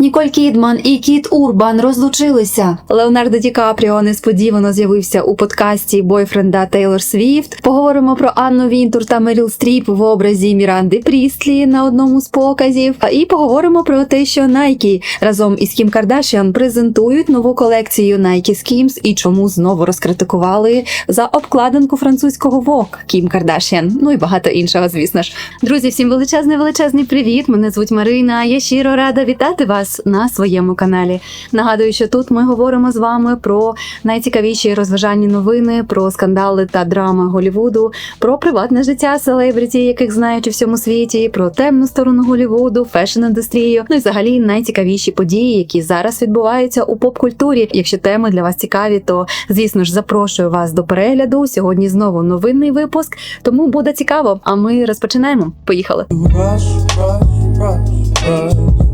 Ніколь Кідман і Кіт Урбан розлучилися. Леонардо Ді Капріо несподівано з'явився у подкасті бойфренда Тейлор Свіфт. Поговоримо про Анну Вінтур та Меріл Стріп в образі Міранди Прістлі на одному з показів. І поговоримо про те, що Nike разом із Кім Кардашіан презентують нову колекцію Nike Skims і чому знову розкритикували за обкладинку французького Vogue Кім Кардашіан. Ну і багато іншого, звісно ж. Друзі, всім величезний величезний привіт! Мене звуть Марина. Я щиро рада вітати вас на своєму каналі. Нагадую, що тут ми говоримо з вами про найцікавіші розважальні новини, про скандали та драми Голівуду, про приватне життя селебриті, яких знають у всьому світі, про темну сторону Голівуду, фешн-індустрію, ну і взагалі найцікавіші події, які зараз відбуваються у поп-культурі. Якщо теми для вас цікаві, то звісно ж запрошую вас до перегляду. Сьогодні знову новинний випуск, тому буде цікаво. А ми розпочинаємо. Поїхали. Rush, rush, rush, rush.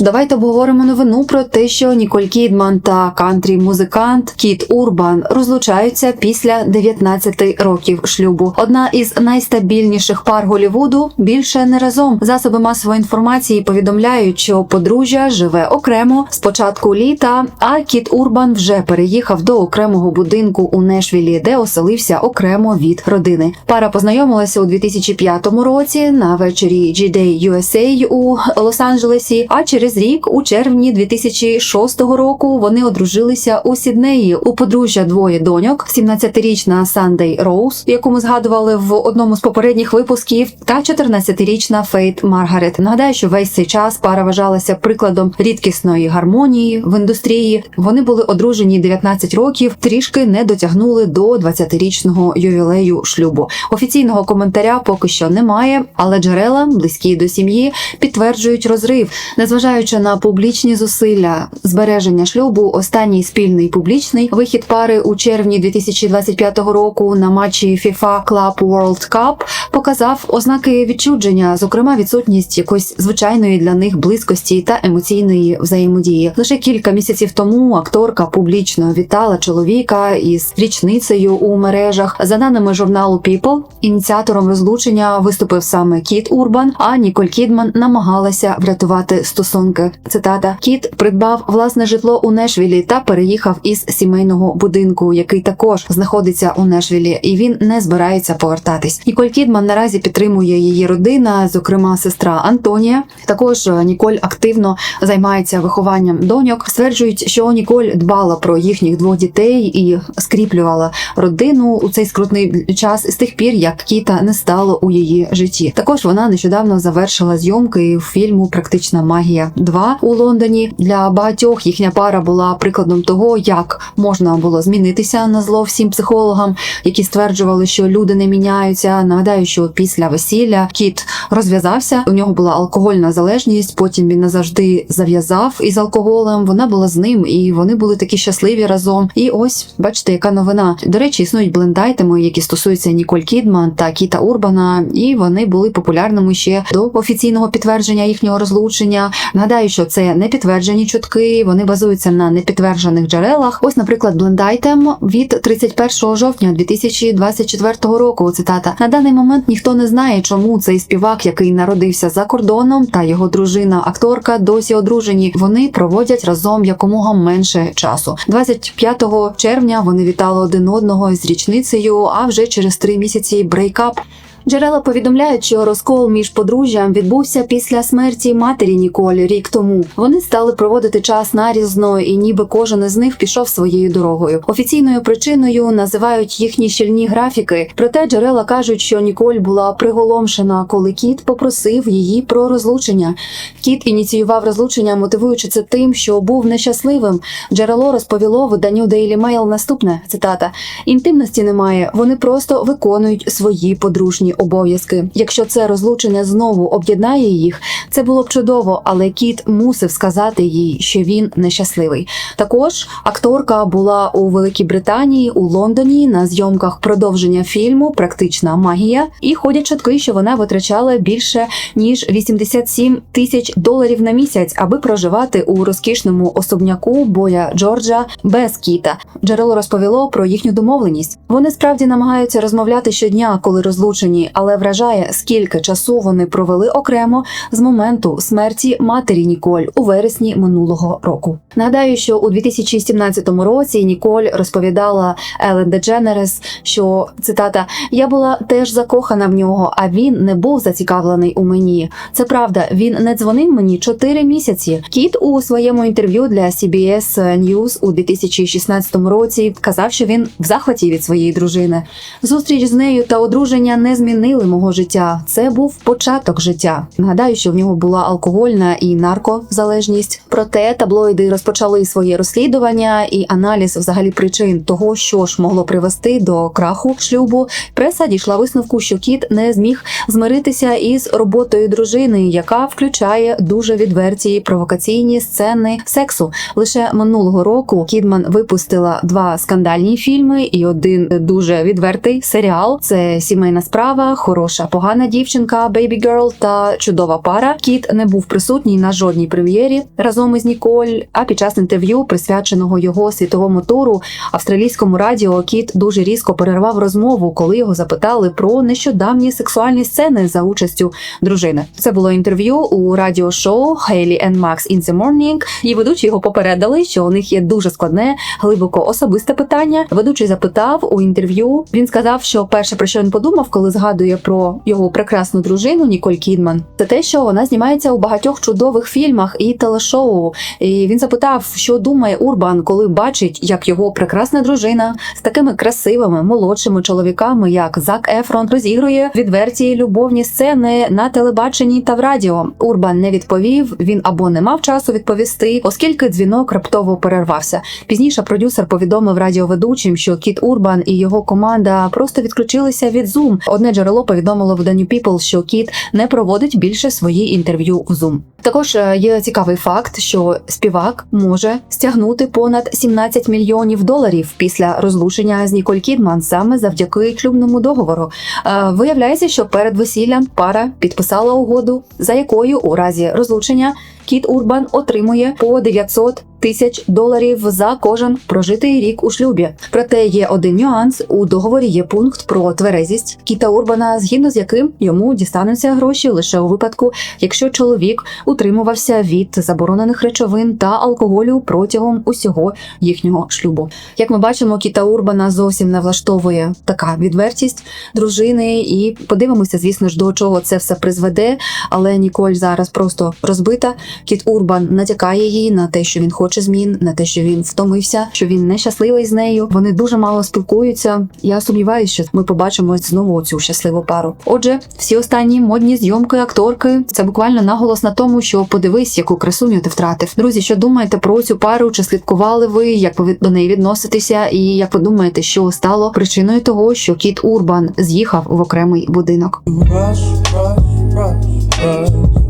Давайте обговоримо новину про те, що Ніколь Кідман та кантрі-музикант Кіт Урбан розлучаються після 19 років шлюбу. Одна із найстабільніших пар Голівуду більше не разом. Засоби масової інформації повідомляють, що подружжя живе окремо з початку літа. А Кіт Урбан вже переїхав до окремого будинку у Нешвілі, де оселився окремо від родини. Пара познайомилася у 2005 році на вечорі G-Day USA у Лос-Анджелесі. А через рік, у червні 2006 року, вони одружилися у Сіднеї. У подружжя двоє доньок: 17-річна Сандей Роуз, яку ми згадували в одному з попередніх випусків, та 14-річна Фейт Маргарет. Нагадаю, що весь цей час пара вважалася прикладом рідкісної гармонії в індустрії. Вони були одружені 19 років, трішки не дотягнули до 20-річного ювілею шлюбу. Офіційного коментаря поки що немає, але джерела, близькі до сім'ї, підтверджують розрив, незважаючи на публічні зусилля збереження шлюбу. Останній спільний публічний вихід пари у червні 2025 року на матчі FIFA Club World Cup показав ознаки відчудження, зокрема відсутність якоїсь звичайної для них близькості та емоційної взаємодії. Лише кілька місяців тому акторка публічно вітала чоловіка із річницею у мережах. За даними журналу People, ініціатором розлучення виступив саме Кіт Урбан, а Ніколь Кідман намагалася врятувати стосунки. Цитата: Кіт придбав власне житло у Нешвілі та переїхав із сімейного будинку, який також знаходиться у Нешвілі, і він не збирається повертатись. Ніколь Кідман наразі підтримує її родина, зокрема сестра Антонія. Також е, Ніколь активно займається вихованням доньок. Стверджують, що Ніколь дбала про їхніх двох дітей і скріплювала родину у цей скрутний час з тих пір, як Кіта не стало у її житті. Також вона нещодавно завершила зйомки фільму Практична магія 2 у Лондоні. Для багатьох їхня пара була прикладом того, як можна було змінитися на зло всім психологам, які стверджували, що люди не міняються. Нагадаю, що після весілля кіт розв'язався. У нього була алкогольна залежність. Потім він назавжди зав'язав із алкоголем. Вона була з ним, і вони були такі щасливі разом. І ось бачите, яка новина. До речі, існують блендайтеми, які стосуються Ніколь Кідман та Кіта Урбана, і вони були популярними ще до офіційного підтвердження їхнього розлучення. Нагадаю, що це не підтверджені чутки, вони базуються на непідтверджених джерелах. Ось, наприклад, блендайтем від 31 жовтня 2024 року. Цитата на даний момент ніхто не знає, чому цей співак, який народився за кордоном, та його дружина, акторка, досі одружені. Вони проводять разом якомога менше часу. 25 червня вони вітали один одного з річницею. А вже через три місяці брейкап. Джерела повідомляють, що розкол між подружжям відбувся після смерті матері Ніколь рік тому. Вони стали проводити час нарізно, і ніби кожен із них пішов своєю дорогою. Офіційною причиною називають їхні щільні графіки. Проте джерела кажуть, що Ніколь була приголомшена, коли кіт попросив її про розлучення. Кіт ініціював розлучення, мотивуючи це тим, що був нещасливим. Джерело розповіло виданню Daily Mail наступне цитата: інтимності немає. Вони просто виконують свої подружні обов'язки. Якщо це розлучення знову об'єднає їх, це було б чудово, але кіт мусив сказати їй, що він нещасливий. Також акторка була у Великій Британії, у Лондоні на зйомках продовження фільму Практична магія, і ходять чутки, що вона витрачала більше ніж 87 тисяч доларів на місяць, аби проживати у розкішному особняку боя Джорджа без кіта. Джерело розповіло про їхню домовленість. Вони справді намагаються розмовляти щодня, коли розлучені. Але вражає, скільки часу вони провели окремо з моменту смерті матері Ніколь у вересні минулого року. Нагадаю, що у 2017 році Ніколь розповідала Елен Дедженерес, що цитата Я була теж закохана в нього, а він не був зацікавлений у мені. Це правда, він не дзвонив мені 4 місяці. Кіт у своєму інтерв'ю для CBS News у 2016 році казав, що він в захваті від своєї дружини. Зустріч з нею та одруження не змінили мого життя. Це був початок життя. Нагадаю, що в нього була алкогольна і наркозалежність. Проте таблоїди розпочали своє розслідування і аналіз взагалі причин того, що ж могло привести до краху шлюбу. Преса дійшла висновку, що кіт не зміг змиритися із роботою дружини, яка включає дуже відверті провокаційні сцени сексу. Лише минулого року Кідман випустила два скандальні фільми і один дуже відвертий серіал. Це сімейна справа, хороша, погана дівчинка, Baby Girl та чудова пара. Кіт не був присутній на жодній прем'єрі разом із Ніколь. А під час інтерв'ю, присвяченого його світовому туру, австралійському радіо Кіт дуже різко перервав розмову, коли його запитали про нещодавні сексуальні сцени за участю дружини. Це було інтерв'ю у радіошоу Хейлі and Max in the Morning. І ведучі його попередили, що у них є дуже складне, глибоко особисте питання. Ведучий запитав у інтерв'ю. Він сказав, що перше про що він подумав, коли згадує про його прекрасну дружину Ніколь Кідман, це те, що вона знімається у багатьох чудових фільмах і телешоу. І він запитав, що думає Урбан, коли бачить, як його прекрасна дружина з такими красивими молодшими чоловіками, як Зак Ефрон, розігрує відверті любовні сцени на телебаченні та в радіо. Урбан не відповів. Він або не мав часу відповісти, оскільки дзвінок раптово перервався. Пізніше продюсер повідомив радіоведучим, що Кіт Урбан і його команда просто відключилися від Zoom. Одне повідомило в The New People, що Кіт не проводить більше свої інтерв'ю в Zoom. Також е, є цікавий факт, що співак може стягнути понад 17 мільйонів доларів після розлучення з Ніколь Кідман саме завдяки шлюбному договору. Е, Виявляється, що перед весіллям пара підписала угоду, за якою у разі розлучення Кіт Урбан отримує по 900 тисяч доларів за кожен прожитий рік у шлюбі. Проте є один нюанс: у договорі є пункт про тверезість Кіта Урбана, згідно з яким йому дістануться гроші лише у випадку, якщо чоловік утримувався від заборонених речовин та алкоголю протягом усього їхнього шлюбу. Як ми бачимо, Кіта Урбана зовсім не влаштовує така відвертість дружини, і подивимося, звісно ж, до чого це все призведе. Але Ніколь зараз просто розбита. Кіт Урбан натякає їй на те, що він хоче змін, на те, що він втомився, що він нещасливий з нею. Вони дуже мало спілкуються. Я сумніваюся, що ми побачимо знову цю щасливу пару. Отже, всі останні модні зйомки акторки це буквально наголос на тому, що подивись, яку красуню ти втратив. Друзі, що думаєте про цю пару? Чи слідкували ви? Як ви до неї відноситеся? І як ви думаєте, що стало причиною того, що кіт Урбан з'їхав в окремий будинок? Rush, rush, rush, rush.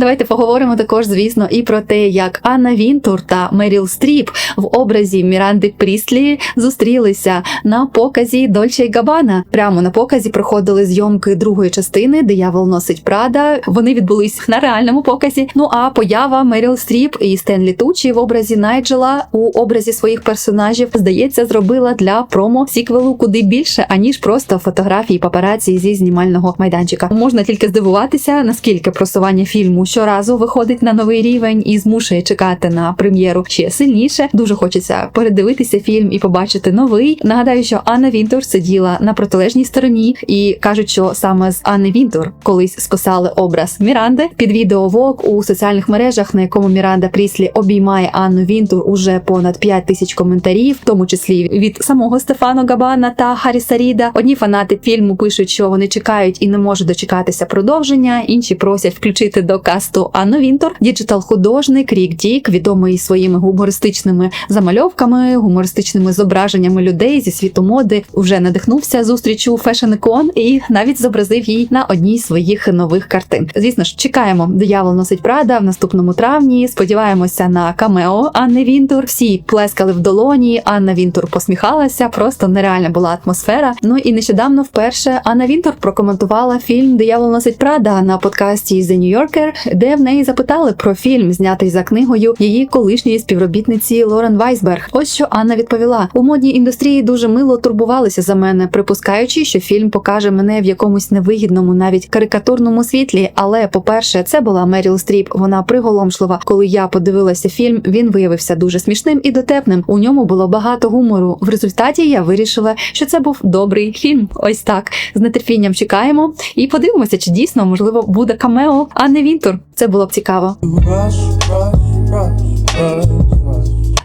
Давайте поговоримо також, звісно, і про те, як Анна Вінтур та Меріл Стріп в образі Міранди Прістлі зустрілися на показі Дольче й Габана. Прямо на показі проходили зйомки другої частини Диявол носить Прада. Вони відбулись на реальному показі. Ну а поява Меріл Стріп і Стенлі Тучі в образі Найджела у образі своїх персонажів здається зробила для промо сіквелу куди більше аніж просто фотографії папараці зі знімального майданчика. Можна тільки здивуватися, наскільки просування фільму щоразу виходить на новий рівень і змушує чекати на прем'єру ще сильніше. Дуже хочеться передивитися фільм і побачити новий. Нагадаю, що Анна Вінтур сиділа на протилежній стороні, і кажуть, що саме з Анни Вінтур колись списали образ Міранди під відео Vogue у соціальних мережах, на якому Міранда Пріслі обіймає Анну Вінтур уже понад 5 тисяч коментарів, в тому числі від самого Стефано Габана та Харріса Ріда. Одні фанати фільму пишуть, що вони чекають і не можуть дочекатися продовження. Інші просять включити до касту Анну Вінтур. Діджитал художник Рік Дік, відомий своїми гумористичними замальовками, гумористичними зображеннями людей зі світу моди, вже надихнувся зустрічю Fashion Icon і навіть зобразив її на одній з своїх нових картин. Звісно ж, чекаємо. Диявол носить Прада в наступному травні. Сподіваємося на камео Анни Вінтур. Всі плескали в долоні. Анна Вінтур посміхалася. Просто нереальна була атмосфера. Ну і нещодавно вперше Анна Вінтур прокоментувала фільм Диявол носить Прада на подкасті The New Yorker. Де в неї запитали про фільм, знятий за книгою її колишньої співробітниці Лорен Вайсберг. Ось що Анна відповіла: у модній індустрії дуже мило турбувалися за мене, припускаючи, що фільм покаже мене в якомусь невигідному, навіть карикатурному світлі. Але, по-перше, це була Меріл Стріп. Вона приголомшлива. Коли я подивилася фільм, він виявився дуже смішним і дотепним. У ньому було багато гумору. В результаті я вирішила, що це був добрий фільм. Ось так. З нетерпінням чекаємо і подивимося, чи дійсно можливо буде камео, а не Вінтур. Це було б цікаво.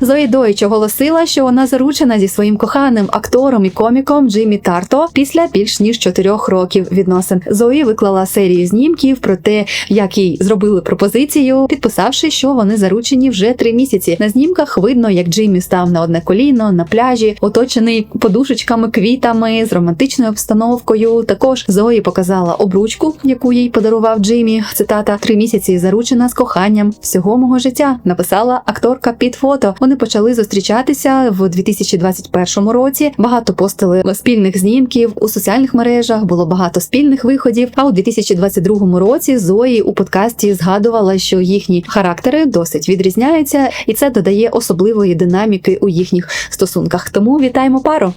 Зої Дойч оголосила, що вона заручена зі своїм коханим актором і коміком Джиммі Тарто після більш ніж чотирьох років відносин. Зої виклала серію знімків про те, як їй зробили пропозицію, підписавши, що вони заручені вже три місяці. На знімках видно, як Джиммі став на одне коліно на пляжі, оточений подушечками, квітами з романтичною обстановкою. Також Зої показала обручку, яку їй подарував Джиммі. Цитата три місяці заручена з коханням всього мого життя. Написала акторка під фото. Вони почали зустрічатися в 2021 році. Багато постили спільних знімків у соціальних мережах. Було багато спільних виходів. А у 2022 році Зої у подкасті згадувала, що їхні характери досить відрізняються, і це додає особливої динаміки у їхніх стосунках. Тому вітаємо пару.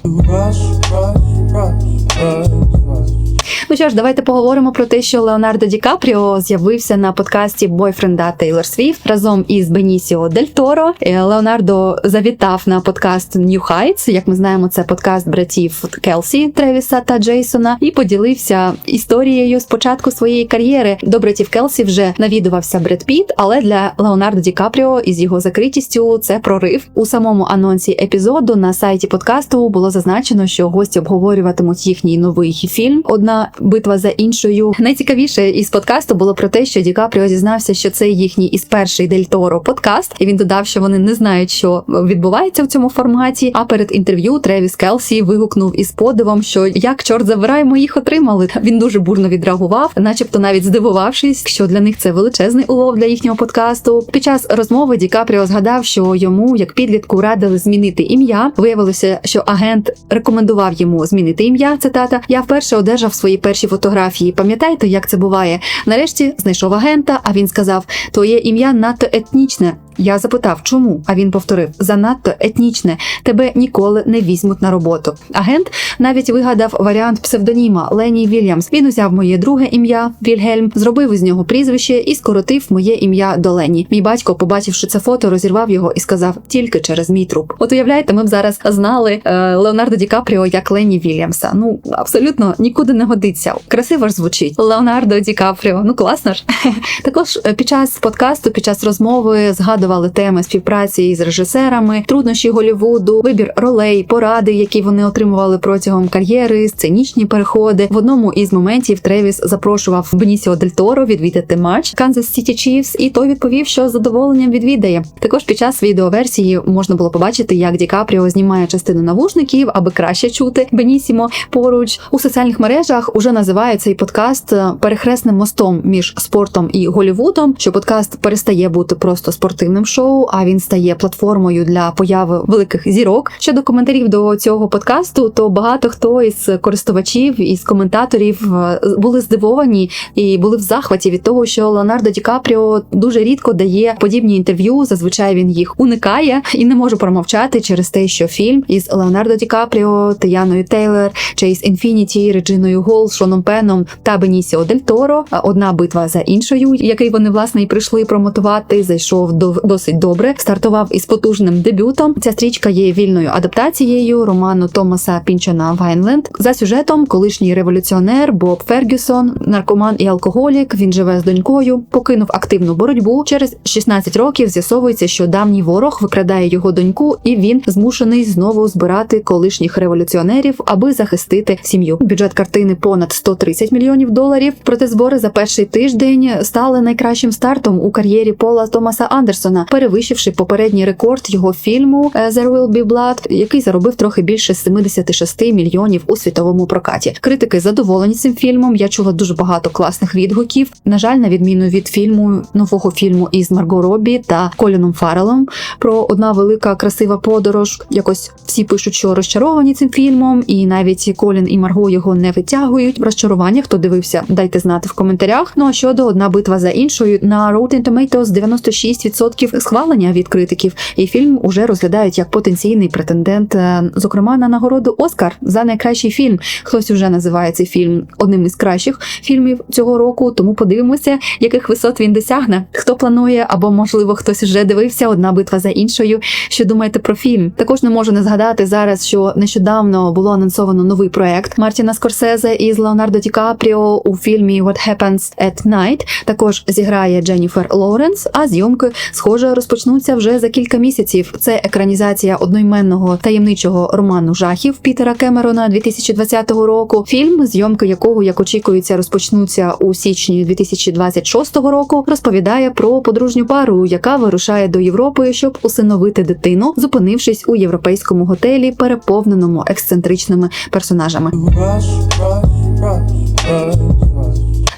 Ну що ж, давайте поговоримо про те, що Леонардо Ді Капріо з'явився на подкасті бойфренда Тейлор Свіфт разом із Бенісіо Дель Торо. Е, Леонардо завітав на подкаст New Heights. Як ми знаємо, це подкаст братів Келсі, Тревіса та Джейсона, і поділився історією з початку своєї кар'єри. До братів Келсі вже навідувався Бред Піт, але для Леонардо Ді Капріо із його закритістю це прорив. У самому анонсі епізоду на сайті подкасту було зазначено, що гості обговорюватимуть їхній новий фільм. Одна битва за іншою. Найцікавіше із подкасту було про те, що Ді Капріо зізнався, що це їхній із перший Дель Торо подкаст, і він додав, що вони не знають, що відбувається в цьому форматі. А перед інтерв'ю Тревіс Келсі вигукнув із подивом, що як чорт забирай, ми їх отримали. Він дуже бурно відреагував, начебто навіть здивувавшись, що для них це величезний улов для їхнього подкасту. Під час розмови Ді Капріо згадав, що йому, як підлітку, радили змінити ім'я. Виявилося, що агент рекомендував йому змінити ім'я. Цитата: Я вперше одержав свої перші фотографії. Пам'ятаєте, як це буває? Нарешті знайшов агента, а він сказав: Твоє ім'я надто етнічне. Я запитав, чому? А він повторив: занадто етнічне, тебе ніколи не візьмуть на роботу. Агент навіть вигадав варіант псевдоніма Лені Вільямс. Він узяв моє друге ім'я Вільгельм, зробив із нього прізвище і скоротив моє ім'я до Лені. Мій батько, побачивши це фото, розірвав його і сказав тільки через мій труп. От уявляєте, ми б зараз знали е, Леонардо Ді Капріо як Лені Вільямса. Ну абсолютно нікуди не годиться. Красиво ж звучить. Леонардо Ді Капріо. Ну класно ж. Також е, під час подкасту, під час розмови згадували теми співпраці із режисерами, труднощі Голівуду, вибір ролей, поради, які вони отримували протягом кар'єри, сценічні переходи. В одному із моментів Тревіс запрошував Бенісіо Дель Торо відвідати матч Канзас Сіті Чіфс, і той відповів, що з задоволенням відвідає. Також під час відеоверсії можна було побачити, як Ді Капріо знімає частину навушників, аби краще чути Бенісімо поруч у соціальних мережах. Уже називають цей подкаст е, перехресним мостом між спортом і Голівудом. Що подкаст перестає бути просто спортивним шоу, а він стає платформою для появи великих зірок. Щодо коментарів до цього подкасту, то багато хто із користувачів із коментаторів е, були здивовані і були в захваті від того, що Леонардо Ді Капріо дуже рідко дає подібні інтерв'ю. Зазвичай він їх уникає і не може промовчати через те, що фільм із Леонардо Ді Капріо, Теяною Тейлор, Чейз Інфініті, Реджиною Гол, Шоном Пеном та Бенісіо Дель Торо. Одна битва за іншою, який вони власне і прийшли промотувати. Зайшов до досить добре. Стартував із потужним дебютом. Ця стрічка є вільною адаптацією роману Томаса Пінчана Вайнленд. За сюжетом, колишній революціонер Боб Фергюсон, наркоман і алкоголік. Він живе з донькою, покинув активну боротьбу. Через 16 років з'ясовується, що давній ворог викрадає його доньку, і він змушений знову збирати колишніх революціонерів, аби захистити сім'ю. Бюджет картини понад 130 мільйонів доларів. Проте збори за перший тиждень стали найкращим стартом у кар'єрі Пола Томаса Андерсона. Кемерона, перевищивши попередній рекорд його фільму е, There Will Be Blood, який заробив трохи більше 76 мільйонів у світовому прокаті. Критики задоволені цим фільмом. Я чула дуже багато класних відгуків. На жаль, на відміну від фільму нового фільму із Марго Робі та Коліном Фарелом про одна велика красива подорож. Якось всі пишуть, що розчаровані цим фільмом, і навіть Колін і Марго його не витягують. Розчарування, хто дивився, дайте знати в коментарях. Ну а щодо одна битва за іншою на Rotten Tomatoes 96% схвалення від критиків, і фільм уже розглядають як потенційний претендент, е, зокрема на нагороду Оскар за найкращий фільм. Хтось вже називає цей фільм одним із кращих фільмів цього року. Тому подивимося, яких висот він досягне. Хто планує, або можливо хтось вже дивився одна битва за іншою. Що думаєте про фільм? Також не можу не згадати зараз, що нещодавно було анонсовано новий проект Мартіна Скорсезе із Леонардо Ді Капріо у фільмі What Happens at Night. Також зіграє Дженніфер Лоуренс, а зйомки, схоже, розпочнуться вже за кілька місяців. Це екранізація одноіменного таємничого роману жахів Пітера Кемерона 2020 року. Фільм, зйомки якого, як очікується, розпочнуться у січні 2026 року, розповідає про подружню пару, яка вирушає до Європи, щоб усиновити дитину, зупинившись у європейському готелі, переповненому ексцентричними персонажами. Rush, rush, rush, rush.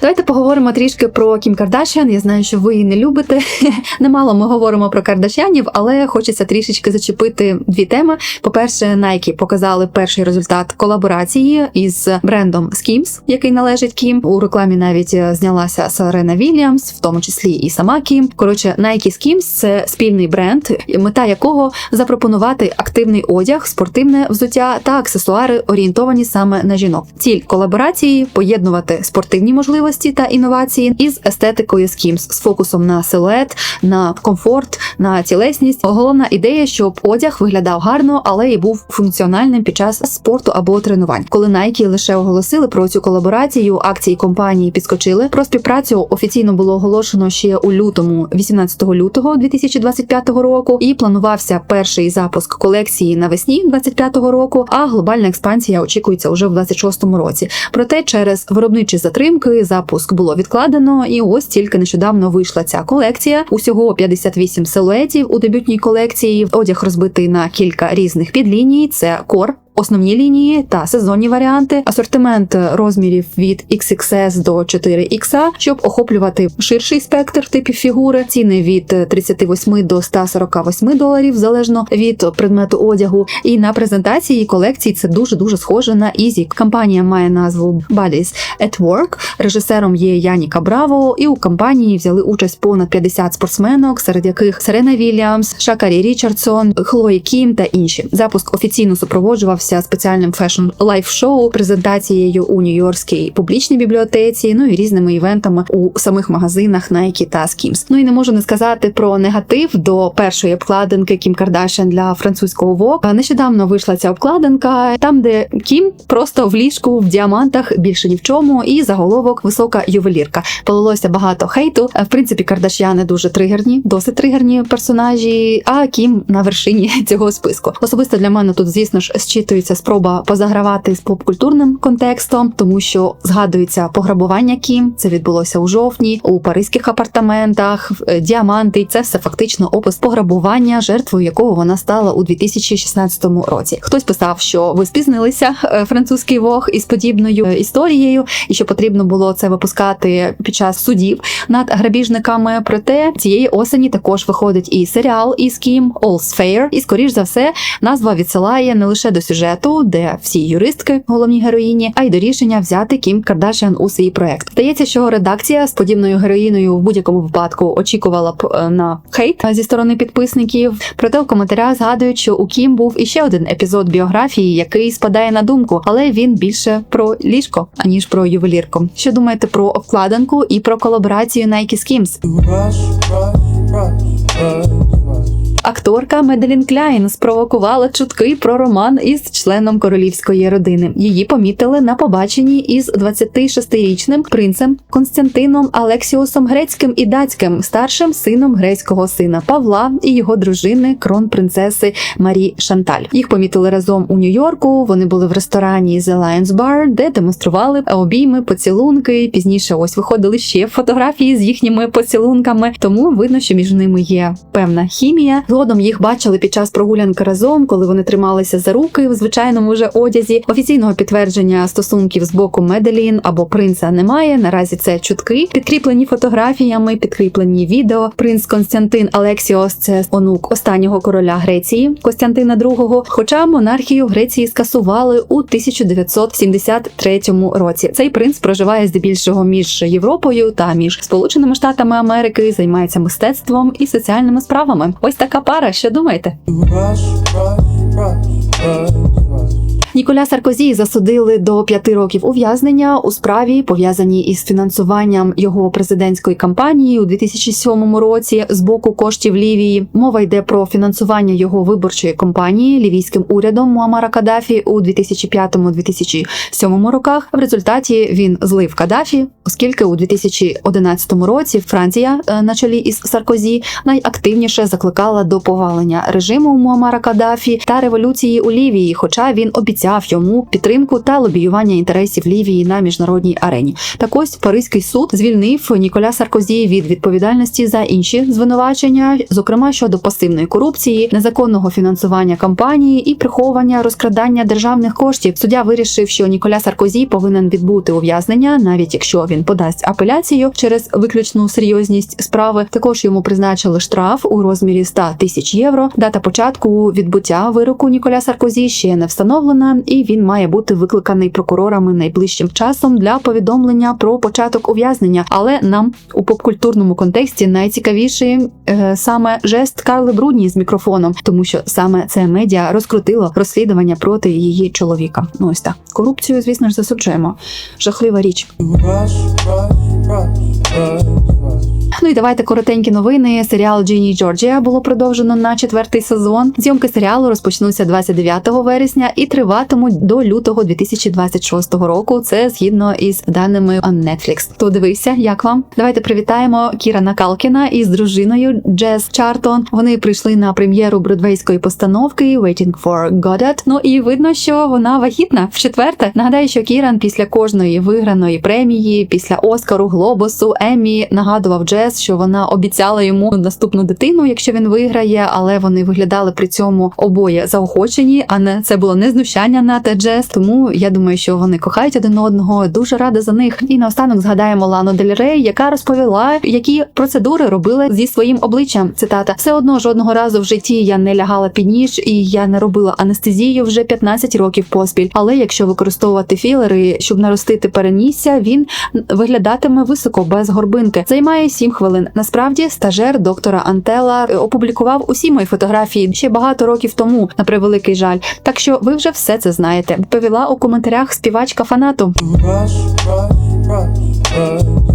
Давайте поговоримо трішки про Кім Кардашян. Я знаю, що ви її не любите. Немало ми говоримо про Кардашянів, але хочеться трішечки зачепити дві теми. По-перше, Nike показали перший результат колаборації із брендом Skims, який належить Кім. У рекламі навіть е, знялася Серена Вільямс, в тому числі і сама Кім. Коротше, Nike Skims – це спільний бренд, мета якого запропонувати активний одяг, спортивне взуття та аксесуари, орієнтовані саме на жінок. Ціль колаборації поєднувати спортивні можливості та інновації із естетикою Skims, з фокусом на силует, на комфорт, на тілесність. Головна ідея, щоб одяг виглядав гарно, але і був функціональним під час спорту або тренувань. Коли Nike лише оголосили про цю колаборацію, акції компанії підскочили. Про співпрацю офіційно було оголошено ще у лютому, 18 лютого 2025 року, і планувався перший запуск колекції навесні 25-го року. А глобальна експансія очікується уже в 26-му році. Проте через виробничі затримки запуск було відкладено, і ось тільки нещодавно вийшла ця колекція. Усього 58 силуетів у дебютній колекції. Одяг розбитий на кілька різних підліній. Це кор. Основні лінії та сезонні варіанти, асортимент розмірів від XXS до 4XA, щоб охоплювати ширший спектр типів фігури, ціни від 38 до 148 доларів залежно від предмету одягу. І на презентації колекції це дуже дуже схоже на Easy. Компанія має назву Bodies at Work. Режисером є Яніка Браво, і у компанії взяли участь понад 50 спортсменок, серед яких Серена Вільямс, Шакарі Річардсон, Хлої Кім та інші. Запуск офіційно супроводжувався спеціальним фешн лайф-шоу, презентацією у Нью-Йоркській публічній бібліотеці, ну і різними івентами у самих магазинах Nike та Skims. Ну і не можу не сказати про негатив до першої обкладинки Кім Кардашян для французького Vogue. Нещодавно вийшла ця обкладинка, там де Кім просто в ліжку в діамантах більше ні в чому, і заголовок висока ювелірка. Полилося багато хейту. В принципі, Кардашяни дуже тригерні, досить тригерні персонажі. А Кім на вершині цього списку. Особисто для мене тут, звісно ж, зчитується спроба позагравати з попкультурним контекстом, тому що згадується пограбування Кім. Це відбулося у жовтні у паризьких апартаментах, е, діаманти. Це все фактично опис пограбування, жертвою якого вона стала у 2016 році. Хтось писав, що ви спізнилися е, французький вог із подібною е, історією, і що потрібно було це випускати під час судів над грабіжниками. Проте цієї осені також виходить і серіал із Кім All's Fair, і скоріш за все назва відсилає не лише до сюжету, де всі юристки головні героїні, а й до рішення взяти Кім Кардашян у свій проект. Здається, що редакція з подібною героїною в будь-якому випадку очікувала б е, на хейт е, зі сторони підписників. Проте в коментарях згадують, що у Кім був іще один епізод біографії, який спадає на думку, але він більше про ліжко аніж про ювелірку. Що думаєте про обкладинку і про колаборацію Nike з Skims? Акторка Меделін Кляйн спровокувала чутки про роман із членом королівської родини. Її помітили на побаченні із 26-річним принцем Константином Алексіусом Грецьким і датським, старшим сином грецького сина Павла і його дружини крон-принцеси Марі Шанталь. Їх помітили разом у Нью-Йорку. Вони були в ресторані The Lions Bar, де демонстрували обійми, поцілунки. Пізніше ось виходили ще фотографії з їхніми поцілунками. Тому видно, що між ними є певна хімія. Згодом їх бачили під час прогулянки разом, коли вони трималися за руки в звичайному вже одязі. Офіційного підтвердження стосунків з боку Меделін або принца немає. Наразі це чутки, підкріплені фотографіями, підкріплені відео. Принц Константин Алексіос це онук останнього короля Греції Костянтина II, Хоча монархію Греції скасували у 1973 році. Цей принц проживає здебільшого між Європою та між Сполученими Штатами Америки, займається мистецтвом і соціальними справами. Ось така пара. Що думаєте? Ніколя Саркозі засудили до п'яти років ув'язнення у справі, пов'язаній із фінансуванням його президентської кампанії у 2007 році з боку коштів Лівії. Мова йде про фінансування його виборчої кампанії лівійським урядом Муамара Каддафі у 2005-2007 роках. В результаті він злив Каддафі, оскільки у 2011 році Франція е, на чолі із Саркозі найактивніше закликала до повалення режиму Муамара Каддафі та революції у Лівії, хоча він обіцяв йому підтримку та лобіювання інтересів Лівії на міжнародній арені. Так ось Паризький суд звільнив Ніколя Саркозі від відповідальності за інші звинувачення, зокрема щодо пасивної корупції, незаконного фінансування кампанії і приховування розкрадання державних коштів. Суддя вирішив, що Ніколя Саркозі повинен відбути ув'язнення, навіть якщо він подасть апеляцію через виключну серйозність справи. Також йому призначили штраф у розмірі 100 тисяч євро. Дата початку відбуття вироку Ніколя Саркозі ще не встановлена, і він має бути викликаний прокурорами найближчим часом для повідомлення про початок ув'язнення. Але нам у попкультурному контексті найцікавіший е, саме жест Карли Брудні з мікрофоном, тому що саме це медіа розкрутило розслідування проти її чоловіка. Ну ось так. Корупцію, звісно ж, засуджуємо. Жахлива річ. Rush, rush, rush, rush. Ну і давайте коротенькі новини. Серіал Джині Джорджія було продовжено на четвертий сезон. Зйомки серіалу розпочнуться 29 вересня і триватимуть до лютого 2026 року. Це згідно із даними Netflix. Хто дивився, як вам? Давайте привітаємо Кірана Калкіна із дружиною Джес Чартон. Вони прийшли на прем'єру бродвейської постановки Waiting for Godot. Ну і видно, що вона вагітна в четверте. Нагадаю, що Кіран після кожної виграної премії, після Оскару, Глобусу, Еммі нагадував Джес, що вона обіцяла йому наступну дитину, якщо він виграє, але вони виглядали при цьому обоє заохочені, а не це було не знущання на те Джес. Тому я думаю, що вони кохають один одного. Дуже рада за них. І наостанок згадаємо Лану Дель Рей, яка розповіла, які процедури робили зі своїм обличчям. Цитата: все одно жодного разу в житті я не лягала під ніж і я не робила анестезію вже 15 років поспіль. Але якщо використовувати філери, щоб наростити перенісся, він виглядатиме високо без горбинки. Займає 7 хвилин. Насправді, стажер доктора Антела е, опублікував усі мої фотографії ще багато років тому, на превеликий жаль. Так що ви вже все це знаєте. Відповіла у коментарях співачка фанату. Rush, rush, rush, rush.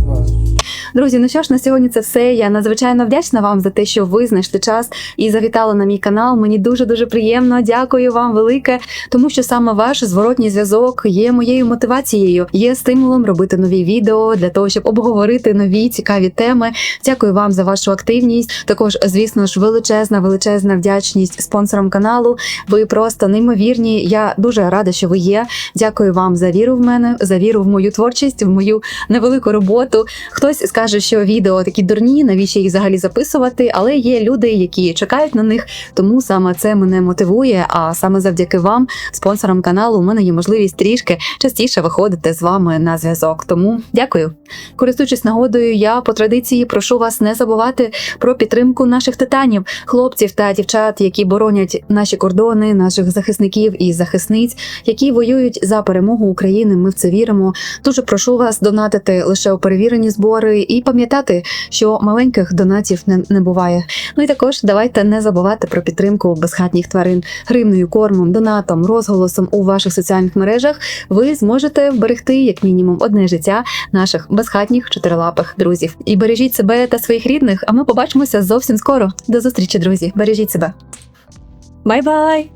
Друзі, ну що ж, на сьогодні це все. Я надзвичайно вдячна вам за те, що ви знайшли час і завітали на мій канал. Мені дуже дуже приємно. Дякую вам велике, тому що саме ваш зворотній зв'язок є моєю мотивацією, є стимулом робити нові відео для того, щоб обговорити нові цікаві теми. Дякую вам за вашу активність. Також, звісно ж, величезна, величезна вдячність спонсорам каналу. Ви просто неймовірні. Я дуже рада, що ви є. Дякую вам за віру в мене, за віру в мою творчість, в мою невелику роботу. Хтось скаже, що відео такі дурні, навіщо їх взагалі записувати, але є люди, які чекають на них, тому саме це мене мотивує. А саме завдяки вам, спонсорам каналу, у мене є можливість трішки частіше виходити з вами на зв'язок. Тому дякую. Користуючись нагодою, я по традиції прошу вас не забувати про підтримку наших титанів, хлопців та дівчат, які боронять наші кордони, наших захисників і захисниць, які воюють за перемогу України. Ми в це віримо. Дуже прошу вас донатити лише у перевірені збори і пам'ятати, що маленьких донатів не, не буває. Ну і також давайте не забувати про підтримку безхатніх тварин гривною, кормом, донатом, розголосом у ваших соціальних мережах. Ви зможете вберегти як мінімум одне життя наших безхатніх чотирилапих друзів. І бережіть себе та своїх рідних. А ми побачимося зовсім скоро. До зустрічі, друзі. Бережіть себе. Бай-бай!